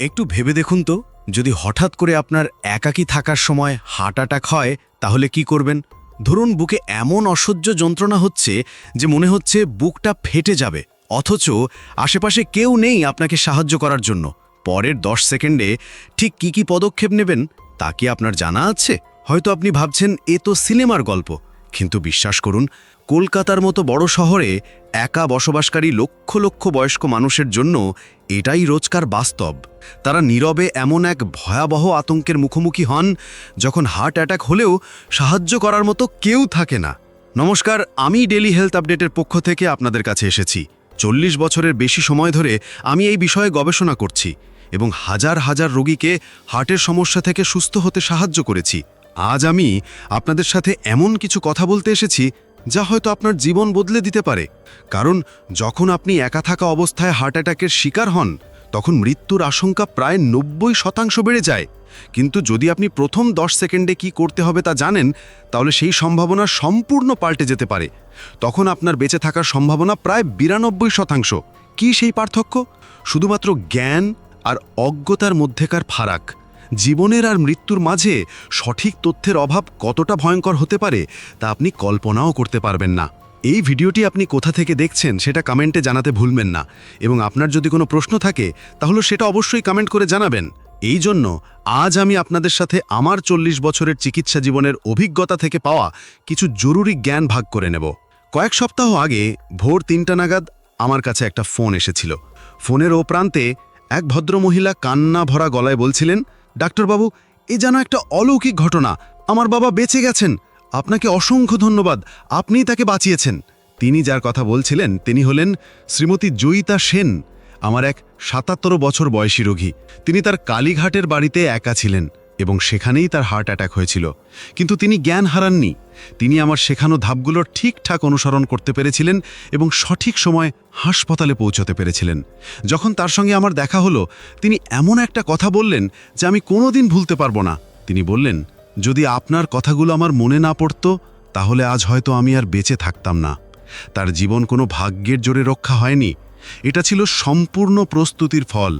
একটু ভেবে দেখুন তো, যদি হঠাৎ করে আপনার একাকী থাকার সময় হার্ট অ্যাটাক হয়, তাহলে কি করবেন? ধরুন বুকে এমন অসহ্য যন্ত্রণা হচ্ছে যে মনে হচ্ছে বুকটা ফেটে যাবে, অথচ আশেপাশে কেউ নেই আপনাকে সাহায্য করার জন্য। পরের দশ সেকেন্ডে ঠিক কি কি পদক্ষেপ নেবেন, তা কি আপনার জানা আছে? হয়তো আপনি ভাবছেন, এ তো সিনেমার গল্প। কিন্তু বিশ্বাস করুন, কলকাতার মতো বড় শহরে একা বসবাসকারী লক্ষ লক্ষ বয়স্ক মানুষের জন্য এটাই রোজকার বাস্তব। তারা নীরবে এমন এক ভয়াবহ আতঙ্কের মুখোমুখি হন, যখন হার্ট অ্যাটাক হলেও সাহায্য করার মতো কেউ থাকে না। নমস্কার, আমি ডেলি হেলথ আপডেটের পক্ষ থেকে আপনাদের কাছে এসেছি। চল্লিশ বছরের বেশি সময় ধরে আমি এই বিষয়ে গবেষণা করছি এবং হাজার হাজার রোগীকে হার্টের সমস্যা থেকে সুস্থ হতে সাহায্য করেছি। আজ আমি আপনাদের সাথে এমন কিছু কথা বলতে এসেছি যা হয়তো আপনার জীবন বদলে দিতে পারে। কারণ যখন আপনি একা থাকা অবস্থায় হার্ট অ্যাটাকের শিকার হন, তখন মৃত্যুর আশঙ্কা প্রায় নব্বই শতাংশ বেড়ে যায়। কিন্তু যদি আপনি প্রথম দশ সেকেন্ডে কি করতে হবে তা জানেন, তাহলে সেই সম্ভাবনা সম্পূর্ণ পাল্টে যেতে পারে। তখন আপনার বেঁচে থাকার সম্ভাবনা প্রায় বিরানব্বই শতাংশ। কি সেই পার্থক্য? শুধুমাত্র জ্ঞান আর অজ্ঞতার মধ্যেকার ফারাক। জীবনের আর মৃত্যুর মাঝে সঠিক তথ্যের অভাব কতটা ভয়ঙ্কর হতে পারে তা আপনি কল্পনাও করতে পারবেন না। এই ভিডিওটি আপনি কোথা থেকে দেখছেন সেটা কমেন্টে জানাতে ভুলবেন না এবং আপনার যদি কোনো প্রশ্ন থাকে তাহলে সেটা অবশ্যই কমেন্ট করে জানাবেন। এই জন্য আজ আমি আপনাদের সাথে আমার চল্লিশ বছরের চিকিৎসা জীবনের অভিজ্ঞতা থেকে পাওয়া কিছু জরুরি জ্ঞান ভাগ করে নেব। কয়েক সপ্তাহ আগে ভোর তিনটা নাগাদ আমার কাছে একটা ফোন এসেছিল। ফোনের ও প্রান্তে এক ভদ্রমহিলা কান্না ভরা গলায় বলছিলেন ডাক্তারবাবু, এ যেন একটা অলৌকিক ঘটনা। আমার বাবা বেঁচে গেছেন। আপনাকে অসংখ্য ধন্যবাদ। আপনিই তাকে বাঁচিয়েছেন। তিনি যার কথা বলছিলেন, তিনি হলেন শ্রীমতী জয়িতা সেন, আমার এক সাতাত্তর বছর বয়সী রোগী। তিনি তার কালীঘাটের বাড়িতে একা ছিলেন। এবং সেখানেই তার হার্ট অ্যাটাক হয়েছিল। কিন্তু তিনি জ্ঞান হারাননি। তিনি আমার শেখানো ধাপগুলোর ঠিকঠাক অনুসরণ করতে পেরেছিলেন এবং সঠিক সময় হাসপাতালে পৌঁছতে পেরেছিলেন। যখন তার সঙ্গে আমার দেখা হলো, তিনি এমন একটা কথা বললেন যে আমি কোনোদিন ভুলতে পারব না। তিনি বললেন, যদি আপনার কথাগুলো আমার মনে না পড়ত, তাহলে আজ হয়তো আমি আর বেঁচে থাকতাম না। তার জীবন কোনো ভাগ্যের জোরে রক্ষা হয়নি। এটা ছিল সম্পূর্ণ প্রস্তুতির ফল।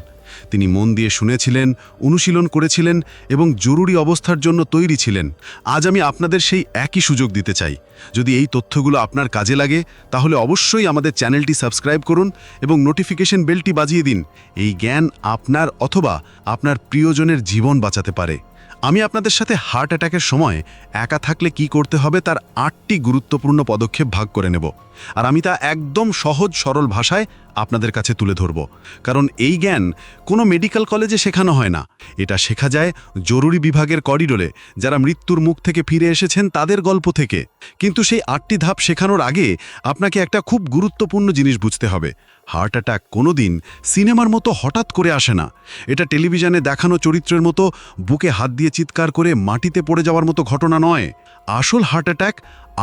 তিনি মন দিয়ে শুনেছিলেন, অনুশীলন করেছিলেন এবং জরুরি অবস্থার জন্য তৈরি ছিলেন। আজ আমি আপনাদের সেই একই সুযোগ দিতে চাই। যদি এই তথ্যগুলো আপনার কাজে লাগে, তাহলে অবশ্যই আমাদের চ্যানেলটি সাবস্ক্রাইব করুন এবং নোটিফিকেশন বেলটি বাজিয়ে দিন। এই জ্ঞান আপনার অথবা আপনার প্রিয়জনের জীবন বাঁচাতে পারে। আমি আপনাদের সাথে হার্ট অ্যাটাকের সময় একা থাকলে কি করতে হবে তার আটটি গুরুত্বপূর্ণ পদক্ষেপ ভাগ করে নেব। আর আমি তা একদম সহজ, সরল ভাষায় আপনাদের কাছে তুলে ধরব। কারণ এই জ্ঞান কোনো মেডিকেল কলেজে শেখানো হয় না। এটা শেখা যায় জরুরি বিভাগের করিডোরে। যারা মৃত্যুর মুখ থেকে ফিরে এসেছেন তাদের গল্প থেকে। কিন্তু সেই আটটি ধাপ শেখানোর আগে আপনাকে একটা খুব গুরুত্বপূর্ণ জিনিস বুঝতে হবে। হার্ট অ্যাটাক কোনো দিন সিনেমার মতো হঠাৎ করে আসে না। এটা টেলিভিশনে দেখানো চরিত্রের মতো, বুকে হাত দিয়ে চিৎকার করে মাটিতে পড়ে যাওয়ার মতো ঘটনা নয়। আসল হার্ট অ্যাটাক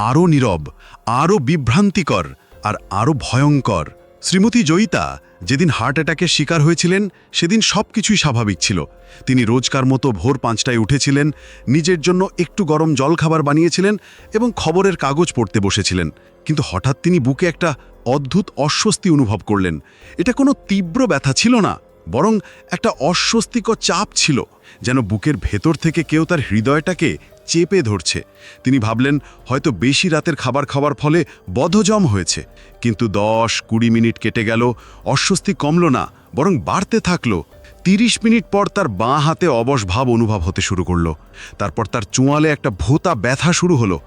আরও নীরব, আরও বিভ্রান্তিকর আর আরও ভয়ঙ্কর। শ্রীমতী জয়িতা যেদিন হার্ট অ্যাটাকের শিকার হয়েছিলেন, সেদিন সব কিছুই স্বাভাবিক ছিল। তিনি রোজকার মতো ভোর পাঁচটায় উঠেছিলেন, নিজের জন্য একটু গরম জল খাবার বানিয়েছিলেন এবং খবরের কাগজ পড়তে বসেছিলেন। কিন্তু হঠাৎ তিনি বুকে একটা অদ্ভুত অস্বস্তি অনুভব করলেন। এটা কোনো তীব্র ব্যথা ছিল না। বরং একটা অস্বস্তিকর চাপ ছিল যেন বুকের ভেতর থেকে কেউ তার হৃদয়টাকে চেপে ধরছে। তিনি ভাবলেন, হয়তো বেশি রাতের খাবার খাওয়ার ফলে বধজম হয়েছে। কিন্তু দশ কুড়ি মিনিট কেটে গেল, অস্বস্তি কমল না, বরং বাড়তে থাকল। তিরিশ মিনিট পর তার বাঁ হাতে অবশ ভাব অনুভব হতে শুরু করল। তারপর তার চোয়ালে একটা ভোতা ব্যথা শুরু হলো।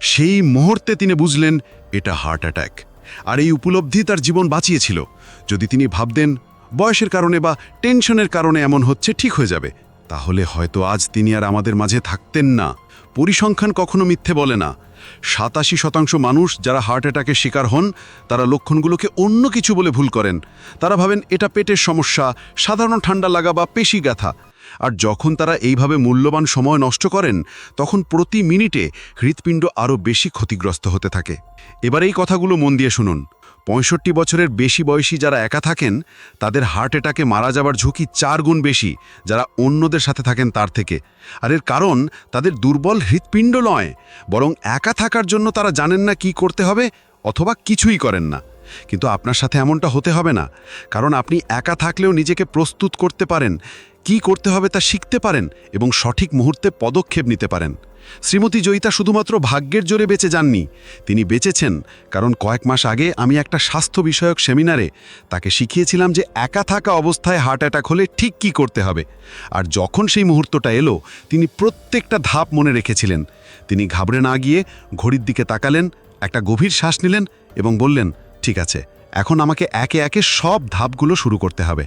সেই মুহূর্তে তিনি বুঝলেন, এটা হার্ট অ্যাটাক। আর এই উপলব্ধি তার জীবন বাঁচিয়েছিল। যদি তিনি ভাবতেন বয়সের কারণে বা টেনশনের কারণে এমন হচ্ছে ঠিক হয়ে যাবে। তাহলে হয়তো আজ তিনি আর আমাদের মাঝে থাকতেন না। পরিসংখ্যান কখনো মিথ্যে বলে না। সাতাশি শতাংশ মানুষ যারা হার্ট অ্যাটাকের শিকার হন, তারা লক্ষণগুলোকে অন্য কিছু বলে ভুল করেন। তারা ভাবেন এটা পেটের সমস্যা, সাধারণ ঠান্ডা লাগা বা পেশি ব্যথা। আর যখন তারা এইভাবে মূল্যবান সময় নষ্ট করেন, তখন প্রতি মিনিটে হৃৎপিণ্ড আরও বেশি ক্ষতিগ্রস্ত হতে থাকে। এবার এই কথাগুলো মন দিয়ে শুনুন। পঁয়ষট্টি বছরের বেশি বয়সী যারা একা থাকেন, তাদের হার্ট অ্যাটাকে মারা যাবার ঝুঁকি চার গুণ বেশি যারা অন্যদের সাথে থাকেন তার থেকে। আর এর কারণ, তাদের দুর্বল হৃৎপিণ্ড নয়, বরং একা থাকার জন্য তারা জানেন না কি করতে হবে অথবা কিছুই করেন না। কিন্তু আপনার সাথে এমনটা হতে হবে না, কারণ আপনি একা থাকলেও নিজেকে প্রস্তুত করতে পারেন। কি করতে হবে তা শিখতে পারেন এবং সঠিক মুহূর্তে পদক্ষেপ নিতে পারেন। শ্রীমতী জয়িতা শুধুমাত্র ভাগ্যের জোরে বেঁচে যাননি। তিনি বেঁচেছেন, কারণ কয়েক মাস আগে আমি একটা স্বাস্থ্য বিষয়ক সেমিনারে তাকে শিখিয়েছিলাম যে একা থাকা অবস্থায় হার্ট অ্যাটাক হলে ঠিক কি করতে হবে। আর যখন সেই মুহূর্তটা এলো, তিনি প্রত্যেকটা ধাপ মনে রেখেছিলেন। তিনি ঘাবড়ে না গিয়ে ঘড়ির দিকে তাকালেন, একটা গভীর শ্বাস নিলেন এবং বললেন, ঠিক আছে, এখন আমাকে একে একে সব ধাপগুলো শুরু করতে হবে।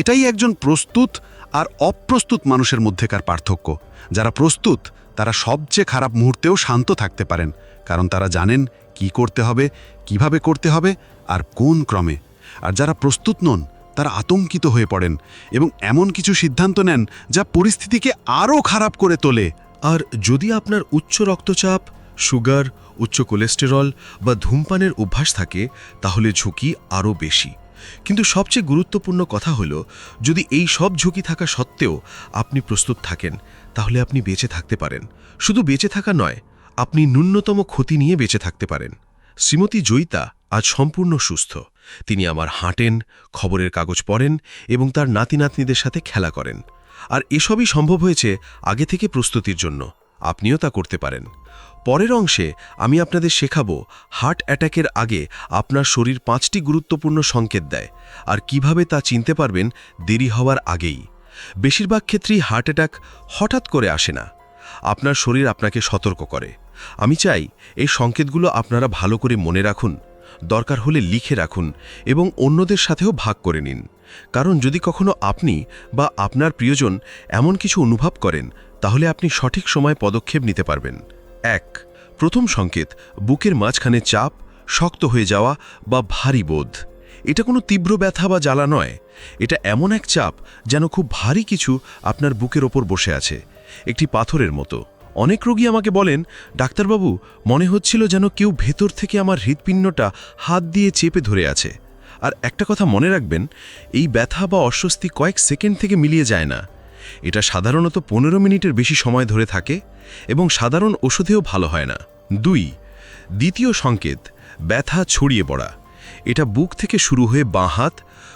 এটাই একজন প্রস্তুত আর অপ্রস্তুত মানুষের মধ্যেকার পার্থক্য। যারা প্রস্তুত, তারা সবচেয়ে খারাপ মুহূর্তেও শান্ত থাকতে পারেন, কারণ তারা জানেন কি করতে হবে, কীভাবে করতে হবে, আর কোন ক্রমে। আর যারা প্রস্তুত নন, তারা আতঙ্কিত হয়ে পড়েন এবং এমন কিছু সিদ্ধান্ত নেন যা পরিস্থিতিকে আরও খারাপ করে তোলে। আর যদি আপনার উচ্চ রক্তচাপ, সুগার, উচ্চ কোলেস্টেরল বা ধূমপানের অভ্যাস থাকে, তাহলে ঝুঁকি আরও বেশি। কিন্তু সবচেয়ে গুরুত্বপূর্ণ কথা হলো, যদি এই সব ঝুঁকি থাকা সত্ত্বেও আপনি প্রস্তুত থাকেন, তাহলে আপনি বেঁচে থাকতে পারেন। শুধু বেঁচে থাকা নয়, আপনি ন্যূনতম ক্ষতি নিয়ে বেঁচে থাকতে পারেন। শ্রীমতী জয়িতা আজ সম্পূর্ণ সুস্থ। তিনি আমার হাঁটেন, খবরের কাগজ পড়েন এবং তার নাতি নাতনিদের সাথে খেলা করেন। আর এসবই সম্ভব হয়েছে আগে থেকে প্রস্তুতির জন্য। আপনিও তা করতে পারেন। পরের অংশে আমি আপনাদের শেখাব হার্ট অ্যাট্যাকের আগে আপনার শরীর পাঁচটি গুরুত্বপূর্ণ সংকেত দেয় আর কীভাবে তা চিনতে পারবেন দেরি হওয়ার আগেই। বেশিরভাগ ক্ষেত্রেই হার্ট অ্যাটাক হঠাৎ করে আসে না। আপনার শরীর আপনাকে সতর্ক করে। আমি চাই এই সংকেতগুলো আপনারা ভালো করে মনে রাখুন দরকার হলে লিখে রাখুন এবং অন্যদের সাথেও ভাগ করে নিন। কারণ যদি কখনো আপনি বা আপনার প্রিয়জন এমন কিছু অনুভব করেন, তাহলে আপনি সঠিক সময় পদক্ষেপ নিতে পারবেন। এক, প্রথম সংকেত, বুকের মাঝখানে চাপ, শক্ত হয়ে যাওয়া বা ভারী বোধ। এটা কোনো তীব্র ব্যথা বা জ্বালা নয়। এটা এমন এক চাপ যেন খুব ভারী কিছু আপনার বুকের ওপর বসে আছে, একটি পাথরের মতো। অনেক রোগী আমাকে বলেন, ডাক্তারবাবু, মনে হচ্ছিল যেন কেউ ভেতর থেকে আমার হৃৎপিণ্ডটা হাত দিয়ে চেপে ধরে আছে। আর একটা কথা মনে রাখবেন, এই ব্যথা বা অস্বস্তি কয়েক সেকেন্ড থেকে মিলিয়ে যায় না। এটা সাধারণত পনেরো মিনিটের বেশি সময় ধরে থাকে এবং সাধারণ ওষুধেও ভালো হয় না। দুই, দ্বিতীয় সংকেত, ব্যথা ছড়িয়ে পড়া। এটা বুক থেকে শুরু হয়ে বাঁ হাত,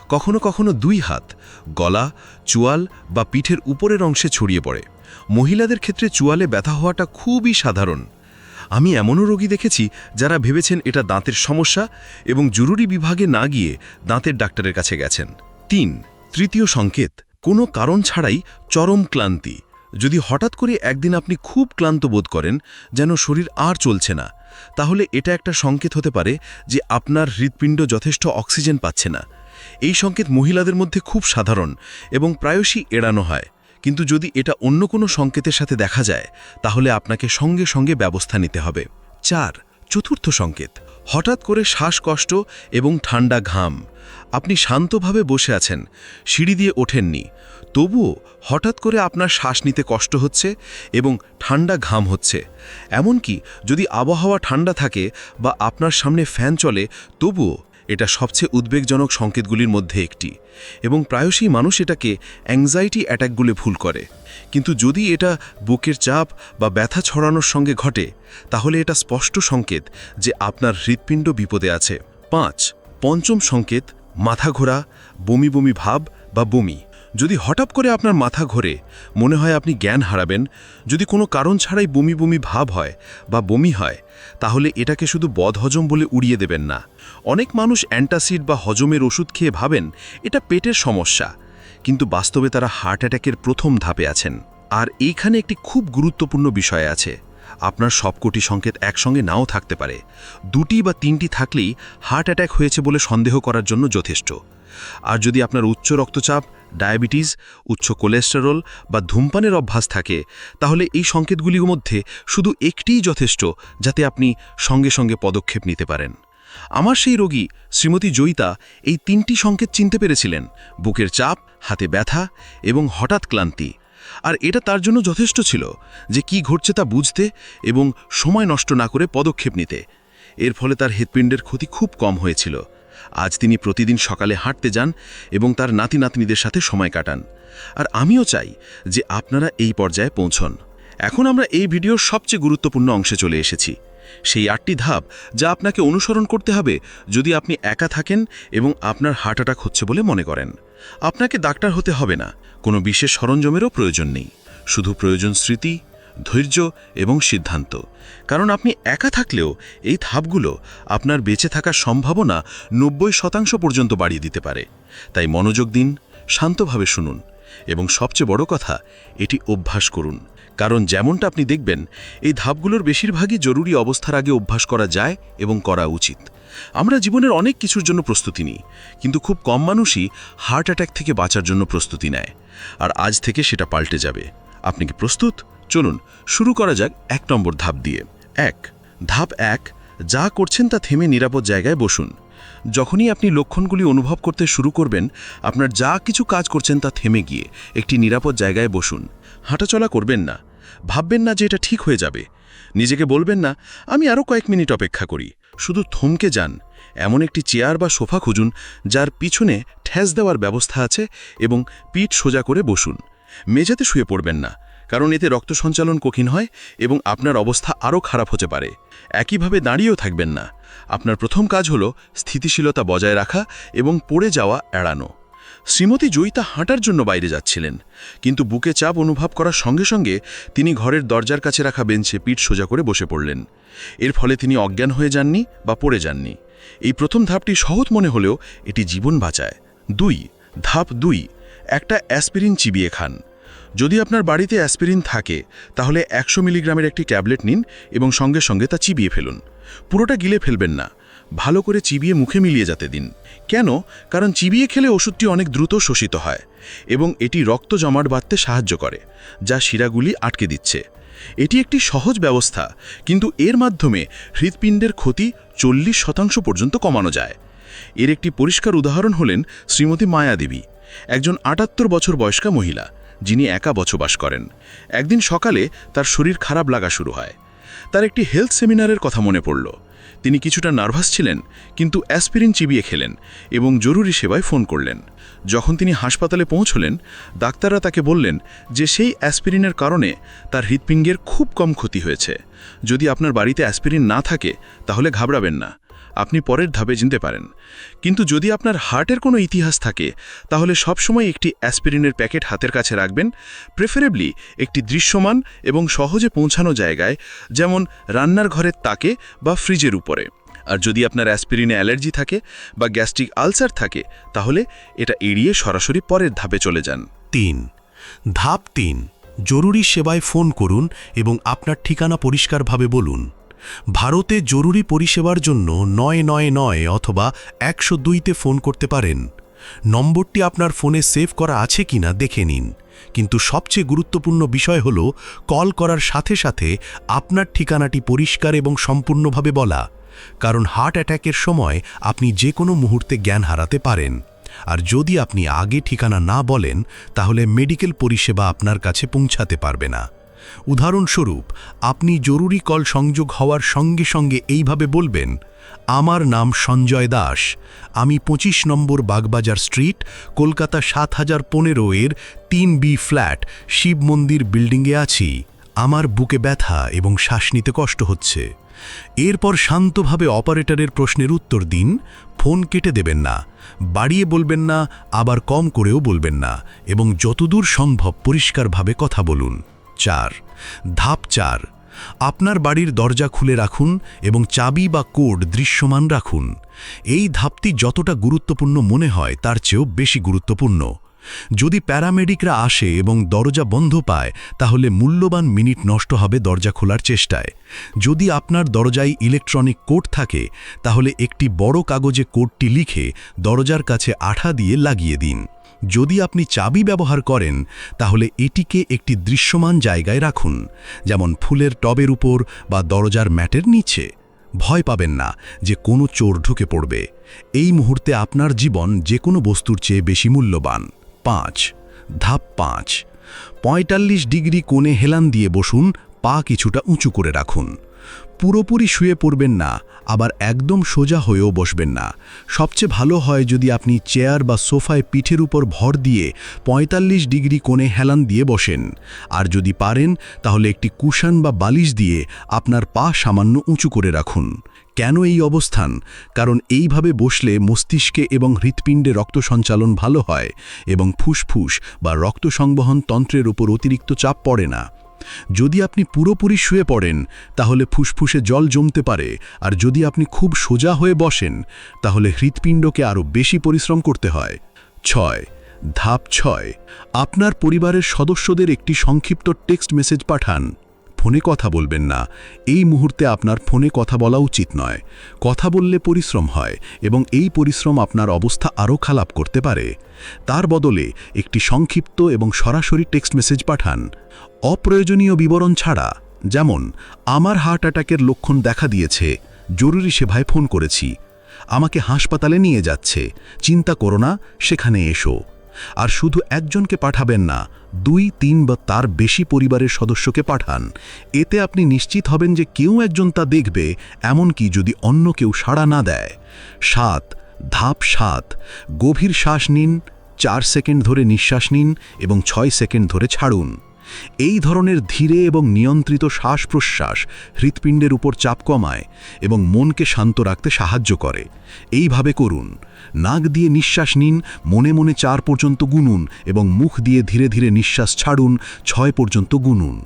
কখনো কখনো দুই হাত, গলা, চুয়াল বা পিঠের উপরের অংশে ছড়িয়ে পড়ে। মহিলাদের ক্ষেত্রে চুয়ালে ব্যথা হওয়াটা খুবই সাধারণ। আমি এমনও রোগী দেখেছি যারা ভেবেছেন এটা দাঁতের সমস্যা এবং জরুরি বিভাগে না গিয়ে দাঁতের ডাক্তারের কাছে গেছেন। তিন, তৃতীয় সংকেত, কোনো কারণ ছাড়াই চরম ক্লান্তি। যদি হঠাৎ করে একদিন আপনি খুব ক্লান্ত বোধ করেন, যেন শরীর আর চলছে না, তাহলে এটা একটা সংকেত হতে পারে যে আপনার হৃৎপিণ্ড যথেষ্ট অক্সিজেন পাচ্ছে না। এই সংকেত মহিলাদের মধ্যে খুব সাধারণ এবং প্রায়শই এড়ানো হয়। কিন্তু যদি এটা অন্য কোনো সংকেতের সাথে দেখা যায়, তাহলে আপনাকে সঙ্গে সঙ্গে ব্যবস্থা নিতে হবে। চার, চতুর্থ সংকেত। হঠাৎ করে শ্বাসকষ্ট এবং ঠান্ডা ঘাম। আপনি শান্তভাবে বসে আছেন, সিঁড়ি দিয়ে ওঠেননি। তবুও হঠাৎ করে আপনার শ্বাস নিতে কষ্ট হচ্ছে এবং ঠান্ডা ঘাম হচ্ছে। এমনকি যদি আবহাওয়া ঠান্ডা থাকে বা আপনার সামনে ফ্যান চলে, তবুও এটা সবচেয়ে উদ্বেগজনক সংকেতগুলির মধ্যে একটি। এবং প্রায়শই মানুষ এটাকে অ্যাংজাইটি অ্যাট্যাকগুলো ভুল করে। কিন্তু যদি এটা বুকের চাপ বা ব্যথা ছড়ানোর সঙ্গে ঘটে, তাহলে এটা স্পষ্ট সংকেত যে আপনার হৃৎপিণ্ড বিপদে আছে। পাঁচ, পঞ্চম সংকেত, মাথা ঘোরা, বমি বমি ভাব বা বমি। যদি হঠাৎ করে আপনার মাথা ঘোরে, মনে হয় আপনি জ্ঞান হারাবেন, যদি কোনো কারণ ছাড়াই বমি বমি ভাব হয় বা বমি হয়, তাহলে এটাকে শুধু বদহজম বলে উড়িয়ে দেবেন না। অনেক মানুষ অ্যান্টাসিড বা হজমের ওষুধ খেয়ে ভাবেন, এটা পেটের সমস্যা। কিন্তু বাস্তবে তারা হার্ট অ্যাটাকের প্রথম ধাপে আছেন। আর এইখানে একটি খুব গুরুত্বপূর্ণ বিষয় আছে। আপনার সবকটি সংকেত একসঙ্গে নাও থাকতে পারে। দুটি বা তিনটি থাকলেই হার্ট অ্যাটাক হয়েছে বলে সন্দেহ করার জন্য যথেষ্ট। আর যদি আপনার উচ্চ রক্তচাপ, ডায়াবেটিস, উচ্চ কোলেস্টেরল বা ধূমপানের অভ্যাস থাকে, তাহলে এই সংকেতগুলির মধ্যে শুধু একটিই যথেষ্ট, যাতে আপনি সঙ্গে সঙ্গে পদক্ষেপ নিতে পারেন। আমার সেই রোগী, শ্রীমতী জয়িতা, এই তিনটি সংকেত চিনতে পেরেছিলেন, বুকের চাপ, হাতে ব্যথা এবং হঠাৎ ক্লান্তি। আর এটা তার জন্য যথেষ্ট ছিল যে কি ঘটছে তা বুঝতে এবং সময় নষ্ট না করে পদক্ষেপ নিতে। এর ফলে তার হৃৎপিণ্ডের ক্ষতি খুব কম হয়েছিল। আজ তিনি প্রতিদিন সকালে হাঁটতে যান এবং তার নাতি নাতনিদের সাথে সময় কাটান। আর আমিও চাই যে আপনারা এই পর্যায়ে পৌঁছন। এখন আমরা এই ভিডিওর সবচেয়ে গুরুত্বপূর্ণ অংশে চলে এসেছি। সেই আটটি ধাপ যা আপনাকে অনুসরণ করতে হবে যদি আপনি একা থাকেন এবং আপনার হার্ট অ্যাটাক হচ্ছে বলে মনে করেন। আপনাকে ডাক্তার হতে হবে না। কোনো বিশেষ সরঞ্জামেরও প্রয়োজন নেই। শুধু প্রয়োজন স্মৃতি ধৈর্য এবং সিদ্ধান্ত। কারণ আপনি একা থাকলেও এই ধাপগুলো আপনার বেঁচে থাকার সম্ভাবনা নব্বই শতাংশ পর্যন্ত বাড়িয়ে দিতে পারে। তাই মনোযোগ দিন, শান্তভাবে শুনুন এবং সবচেয়ে বড় কথা, এটি অভ্যাস করুন। কারণ যেমনটা আপনি দেখবেন, এই ধাপগুলোর বেশিরভাগই জরুরি অবস্থার আগে অভ্যাস করা যায় এবং করা উচিত। আমরা জীবনের অনেক কিছুর জন্য প্রস্তুতি নিই, কিন্তু খুব কম মানুষই হার্ট অ্যাটাক থেকে বাঁচার জন্য প্রস্তুতি নেয়। আর আজ থেকে সেটা পাল্টে যাবে। আপনি কি প্রস্তুত? চলুন, শুরু করা যাক এক নম্বর ধাপ দিয়ে। এক, ধাপ এক, যা করছেন তা থেমে নিরাপদ জায়গায় বসুন। যখনই আপনি লক্ষণগুলি অনুভব করতে শুরু করবেন, আপনার যা কিছু কাজ করছেন তা থেমে গিয়ে একটি নিরাপদ জায়গায় বসুন। হাঁটাচলা করবেন না। ভাববেন না যে এটা ঠিক হয়ে যাবে। নিজেকে বলবেন না, আমি আরও কয়েক মিনিট অপেক্ষা করি। শুধু থমকে যান। এমন একটি চেয়ার বা সোফা খুঁজুন, যার পিছনে ঠেস দেওয়ার ব্যবস্থা আছে এবং পিঠ সোজা করে বসুন। মেঝেতে শুয়ে পড়বেন না, কারণ এতে রক্ত সঞ্চালন কঠিন হয় এবং আপনার অবস্থা আরও খারাপ হতে পারে। একইভাবে দাঁড়িয়েও থাকবেন না। আপনার প্রথম কাজ হল স্থিতিশীলতা বজায় রাখা এবং পড়ে যাওয়া এড়ানো। শ্রীমতী জয়িতা হাঁটার জন্য বাইরে যাচ্ছিলেন, কিন্তু বুকে চাপ অনুভব করার সঙ্গে সঙ্গে তিনি ঘরের দরজার কাছে রাখা বেঞ্চে পিঠ সোজা করে বসে পড়লেন। এর ফলে তিনি অজ্ঞান হয়ে যাননি বা পড়ে যাননি। এই প্রথম ধাপটি সহজ মনে হলেও এটি জীবন বাঁচায়। দুই, ধাপ দুই একটা অ্যাসপিরিন চিবিয়ে খান। যদি আপনার বাড়িতে অ্যাসপিরিন থাকে, তাহলে একশো মিলিগ্রামের একটি ট্যাবলেট নিন এবং সঙ্গে সঙ্গে তা চিবিয়ে ফেলুন। পুরোটা গিলে ফেলবেন না। ভালো করে চিবিয়ে মুখে মিলিয়ে যেতে দিন। কেন? কারণ চিবিয়ে খেলে ওষুধটি অনেক দ্রুত শোষিত হয় এবং এটি রক্ত জমাট বাঁধতে সাহায্য করে, যা শিরাগুলি আটকে দিচ্ছে। এটি একটি সহজ ব্যবস্থা, কিন্তু এর মাধ্যমে হৃৎপিণ্ডের ক্ষতি চল্লিশ শতাংশ পর্যন্ত কমানো যায়। এর একটি পরিষ্কার উদাহরণ হলেন শ্রীমতী মায়াদেবী। একজন আটাত্তর বছর বয়স্কা মহিলা, যিনি একা বসবাস করেন। একদিন সকালে তার শরীর খারাপ লাগা শুরু হয়। তার একটি হেলথ সেমিনারের কথা মনে পড়ল। তিনি কিছুটা নার্ভাস ছিলেন, কিন্তু অ্যাসপিরিন চিবিয়ে খেলেন এবং জরুরি সেবায় ফোন করলেন। যখন তিনি হাসপাতালে পৌঁছলেন, ডাক্তাররা তাকে বললেন যে সেই অ্যাসপিরিনের কারণে তার হৃৎপিণ্ডের খুব কম ক্ষতি হয়েছে। যদি আপনার বাড়িতে অ্যাসপিরিন না থাকে, তাহলে ঘাবড়াবেন না। আপনি পরের ধাপে জিনতে পারেন। কিন্তু যদি আপনার হার্টের কোনো ইতিহাস থাকে, তাহলে সবসময় একটি অ্যাসপিরিনের প্যাকেট হাতের কাছে রাখবেন, প্রেফারেবলি একটি দৃশ্যমান এবং সহজে পৌঁছানো জায়গায়, যেমন রান্নার ঘরের তাকে বা ফ্রিজের উপরে। আর যদি আপনার অ্যাসপিরিনে অ্যালার্জি থাকে বা গ্যাস্ট্রিক আলসার থাকে, তাহলে এটা এড়িয়ে সরাসরি পরের ধাপে চলে যান। তিন। ধাপ তিন। জরুরি সেবায় ফোন করুন এবং আপনার ঠিকানা পরিষ্কারভাবে বলুন। ভারতে জরুরি পরিষেবার জন্য নয় নয় নয় অথবা একশো দুইতে ফোন করতে পারেন। নম্বরটি আপনার ফোনে সেভ করা আছে কিনা দেখে নিন। কিন্তু সবচেয়ে গুরুত্বপূর্ণ বিষয় হল, কল করার সাথে সাথে আপনার ঠিকানাটি পরিষ্কার এবং সম্পূর্ণভাবে বলা। কারণ হার্ট অ্যাটাকের সময় আপনি যে কোনো মুহূর্তে জ্ঞান হারাতে পারেন। আর যদি আপনি আগে ঠিকানা না বলেন, তাহলে মেডিকেল পরিষেবা আপনার কাছে পৌঁছাতে পারবে না। উদাহরণস্বরূপ, আপনি জরুরি কল সংযোগ হওয়ার সঙ্গে সঙ্গে এইভাবে বলবেন, আমার নাম সঞ্জয় দাস, আমি ২৫ নম্বর বাগবাজার স্ট্রিট, কলকাতা সাত হাজার পনেরো এর তিন বি ফ্ল্যাট, শিব মন্দির বিল্ডিংয়ে আছি। আমার বুকে ব্যথা এবং শ্বাস নিতে কষ্ট হচ্ছে। এরপর শান্তভাবে অপারেটরের প্রশ্নের উত্তর দিন, ফোন কেটে দেবেন না, বাড়িয়ে বলবেন না, আবার কম করেও বলবেন না এবং যতদূর সম্ভব পরিষ্কারভাবে কথা বলুন। চার ধাপ চার, আপনার বাড়ির দরজা খুলে রাখুন এবং চাবি বা কোড দৃশ্যমান রাখুন। এই ধাপটি যতটা গুরুত্বপূর্ণ মনে হয়, তার চেয়েও বেশি গুরুত্বপূর্ণ। যদি প্যারামেডিকরা আসে এবং দরজা বন্ধ পায়, তাহলে মূল্যবান মিনিট নষ্ট হবে দরজা খোলার চেষ্টায়। যদি আপনার দরজায় ইলেকট্রনিক কোড থাকে, তাহলে একটি বড় কাগজে কোডটি লিখে দরজার কাছে আঠা দিয়ে লাগিয়ে দিন। যদি আপনি চাবি ব্যবহার করেন, তাহলে এটিকে একটি দৃশ্যমান জায়গায় রাখুন, যেমন ফুলের টবের উপর বা দরজার ম্যাটের নিচে। ভয় পাবেন না যে কোনো চোর ঢুকে পড়বে। এই মুহূর্তে আপনার জীবন যে কোনো বস্তুর চেয়ে বেশি মূল্যবান। পাঁচ, ধাপ পাঁচ। পঁয়তাল্লিশ ডিগ্রি কোণে হেলান দিয়ে বসুন, পা কিছুটা উঁচু করে রাখুন। পুরোপুরি শুয়ে পড়বেন না, আবার একদম সোজা হয়েও বসবেন না। সবচেয়ে ভালো হয় যদি আপনি চেয়ার বা সোফায় পিঠের উপর ভর দিয়ে ৪৫ ডিগ্রি কোণে হেলান দিয়ে বসেন। আর যদি পারেন, তাহলে একটি কুশন বা বালিশ দিয়ে আপনার পা সামান্য উঁচু করে রাখুন। কেন এই অবস্থান? কারণ এইভাবে বসলে মস্তিষ্কে এবং হৃৎপিণ্ডে রক্ত সঞ্চালন ভালো হয় এবং ফুসফুস বা রক্ত সংবহন তন্ত্রের উপর অতিরিক্ত চাপ পড়ে না। যদি আপনি পুরোপুরি শুয়ে পড়েন, তাহলে ফুসফুসে জল জমতে পারে, আর যদি আপনি খুব সোজা হয়ে বসেন, তাহলে হৃৎপিণ্ডকে আরও বেশি পরিশ্রম করতে হয়। ছয়, ধাপ ছয়, আপনার পরিবারের সদস্যদের একটি সংক্ষিপ্ত টেক্সট মেসেজ পাঠান। ফোনে কথা বলবেন না। এই মুহূর্তে আপনার ফোনে কথা বলা উচিত নয়। কথা বললে পরিশ্রম হয় এবং এই পরিশ্রম আপনার অবস্থা আরও খারাপ করতে পারে। তার বদলে একটি সংক্ষিপ্ত এবং সরাসরি টেক্সট মেসেজ পাঠান। অপ্রয়োজনীয় বিবরণ ছাড়া, যেমন, আমার হার্ট অ্যাটাকের লক্ষণ দেখা দিয়েছে। জরুরি সেভায় ফোন করেছি। আমাকে হাসপাতালে নিয়ে যাচ্ছে। চিন্তা করো না, সেখানে এসো। আর শুধু একজনকে পাঠাবেন না, দুই, তিন বা তার বেশি পরিবারের সদস্যকে পাঠান। এতে আপনি নিশ্চিত হবেন যে কেউ একজন তা দেখবে, এমনকি যদি অন্য কেউ সাড়া না দেয়। সাত, ধাপ সাত, গভীর শ্বাস নিন, চার সেকেন্ড ধরে নিঃশ্বাস নিন এবং ছয় সেকেন্ড ধরে ছাড়ুন। এই ধরনের ধীরে এবং নিয়ন্ত্রিত শ্বাস প্রশ্বাস হৃৎপিণ্ডের উপর চাপ কমায় এবং মনকে শান্ত রাখতে সাহায্য করে। এইভাবে করুন। নাক দিয়ে নিঃশ্বাস নিন, মনে মনে চার পর্যন্ত গুনুন এবং মুখ দিয়ে ধীরে ধীরে নিঃশ্বাস ছাড়ুন, ছয় পর্যন্ত গুনুন।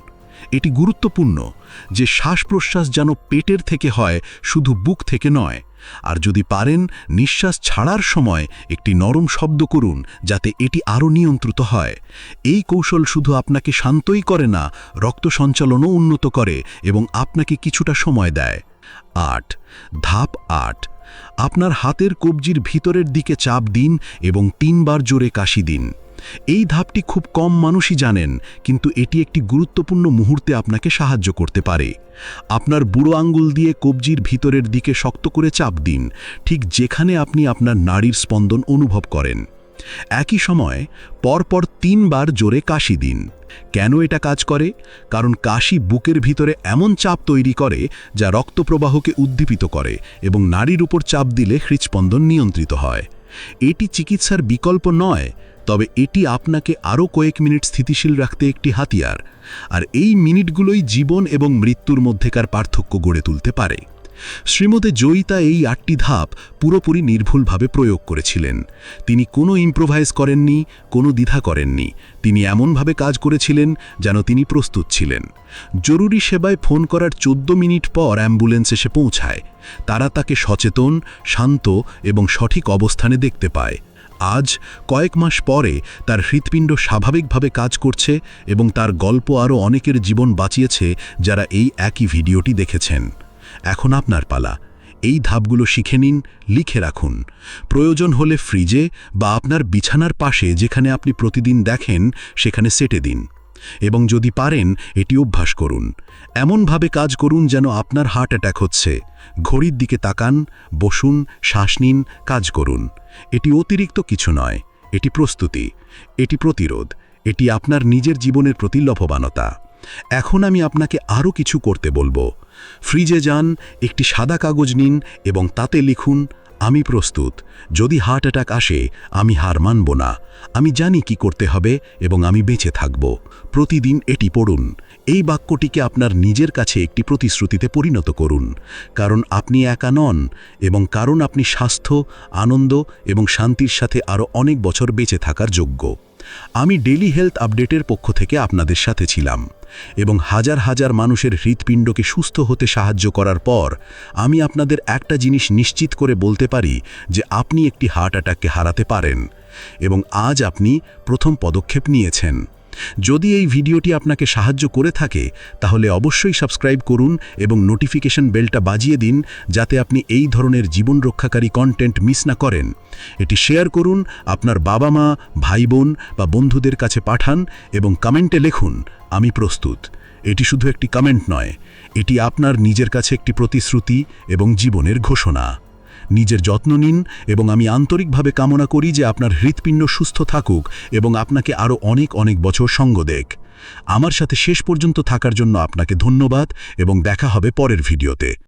এটি গুরুত্বপূর্ণ যে শ্বাস প্রশ্বাস যেন পেটের থেকে হয়, শুধু বুক থেকে নয়। আর যদি পারেন, নিঃশ্বাস ছাড়ার সময় একটি নরম শব্দ করুন, যাতে এটি আরও নিয়ন্ত্রিত হয়। এই কৌশল শুধু আপনাকে শান্তই করে না, রক্ত সঞ্চালনও উন্নত করে এবং আপনাকে কিছুটা সময় দেয়। আট, ধাপ আট। আপনার হাতের কবজির ভিতরের দিকে চাপ দিন এবং তিনবার জোরে কাশি দিন। এই ধাপটি খুব কম মানুষই জানেন, কিন্তু এটি একটি গুরুত্বপূর্ণ মুহূর্তে আপনাকে সাহায্য করতে পারে। আপনার বুড়ো আঙ্গুল দিয়ে কবজির ভিতরের দিকে শক্ত করে চাপ দিন, ঠিক যেখানে আপনি আপনার নাড়ির স্পন্দন অনুভব করেন। একই সময়, পরপর তিনবার জোরে কাশি দিন। কেন এটা কাজ করে? কারণ কাশি বুকের ভিতরে এমন চাপ তৈরি করে, যা রক্তপ্রবাহকে উদ্দীপিত করে এবং নারীর উপর চাপ দিলে হৃৎস্পন্দন নিয়ন্ত্রিত হয়। এটি চিকিৎসার বিকল্প নয় তবে এটি আপনাকে আরও কয়েক মিনিট স্থিতিশীল রাখতে একটি হাতিয়ার, আর এই মিনিটগুলোই জীবন এবং মৃত্যুর মধ্যেকার পার্থক্য গড়ে তুলতে পারে। শ্রীমতী জয়িতা এই আটটি ধাপ পুরোপুরি নির্ভুলভাবে প্রয়োগ করেছিলেন। তিনি কোনো ইম্প্রোভাইজ করেননি, কোনো দ্বিধা করেননি। তিনি এমনভাবে কাজ করেছিলেন যেন তিনি প্রস্তুত ছিলেন। জরুরি সেবায় ফোন করার চোদ্দ মিনিট পর অ্যাম্বুলেন্স এসে পৌঁছায়। তারা তাকে সচেতন, শান্ত এবং সঠিক অবস্থানে দেখতে পায়। আজ, কয়েক মাস পরে, তার হৃৎপিণ্ড স্বাভাবিকভাবে কাজ করছে এবং তার গল্প আরও অনেকের জীবন বাঁচিয়েছে যারা এই একই ভিডিওটি দেখেছেন। এখন আপনার পালা। এই ধাপগুলো শিখে নিন, লিখে রাখুন। প্রয়োজন হলে ফ্রিজে বা আপনার বিছানার পাশে যেখানে আপনি প্রতিদিন দেখেন, সেখানে সেটে দিন। এবং যদি পারেন, এটি অভ্যাস করুন। এমনভাবে কাজ করুন যেন আপনার হার্ট অ্যাটাক হচ্ছে। ঘড়ির দিকে তাকান, বসুন, শ্বাস নিন, কাজ করুন। এটি অতিরিক্ত কিছু নয়, এটি প্রস্তুতি, এটি প্রতিরোধ, এটি আপনার নিজের জীবনের প্রতি লভবানতা। এখন আমি আপনাকে আরও কিছু করতে বলব। ফ্রিজে যান, একটি সাদা কাগজ নিন এবং তাতে লিখুন আমি প্রস্তুত। যদি হার্ট অ্যাটাক আসে, আমি হার মানব না। আমি জানি কি করতে হবে এবং আমি বেঁচে থাকব। প্রতিদিন এটি পড়ুন। এই বাক্যটিকে আপনার নিজের কাছে একটি প্রতিশ্রুতিতে পরিণত করুন। কারণ আপনি একা নন এবং কারণ আপনি স্বাস্থ্য, আনন্দ এবং শান্তির সাথে আরও অনেক বছর বেঁচে থাকার যোগ্য। আমি ডেলি হেলথ আপডেটের পক্ষ থেকে আপনাদের সাথে ছিলাম। এবং হাজার হাজার মানুষের হৃৎপিণ্ডকে সুস্থ হতে সাহায্য করার পর আমি আপনাদের একটা জিনিস নিশ্চিত করে বলতে পারি যে আপনি একটি হার্ট অ্যাটাককে হারাতে পারেন এবং আজ আপনি প্রথম পদক্ষেপ নিয়েছেন। যদি এই ভিডিওটি আপনাকে সাহায্য করে থাকে, তাহলে অবশ্যই সাবস্ক্রাইব করুন এবং নোটিফিকেশন বেলটা বাজিয়ে দিন যাতে আপনি এই ধরনের জীবন রক্ষাকারী কন্টেন্ট মিস না করেন। এটি শেয়ার করুন, আপনার বাবা মা ভাই বোন বা বন্ধুদের কাছে পাঠান এবং কমেন্টে লিখুন, আমি প্রস্তুত। এটি শুধু একটি কমেন্ট নয়, এটি আপনার নিজের কাছে একটি প্রতিশ্রুতি এবং জীবনের ঘোষণা। নিজের যত্ন নিন এবং আমি আন্তরিকভাবে কামনা করি যে আপনার হৃৎপিণ্ড সুস্থ থাকুক এবং আপনাকে আরও অনেক অনেক বছর সঙ্গ দেখ আমার সাথে শেষ পর্যন্ত থাকার জন্য আপনাকে ধন্যবাদ এবং দেখা হবে পরের ভিডিওতে।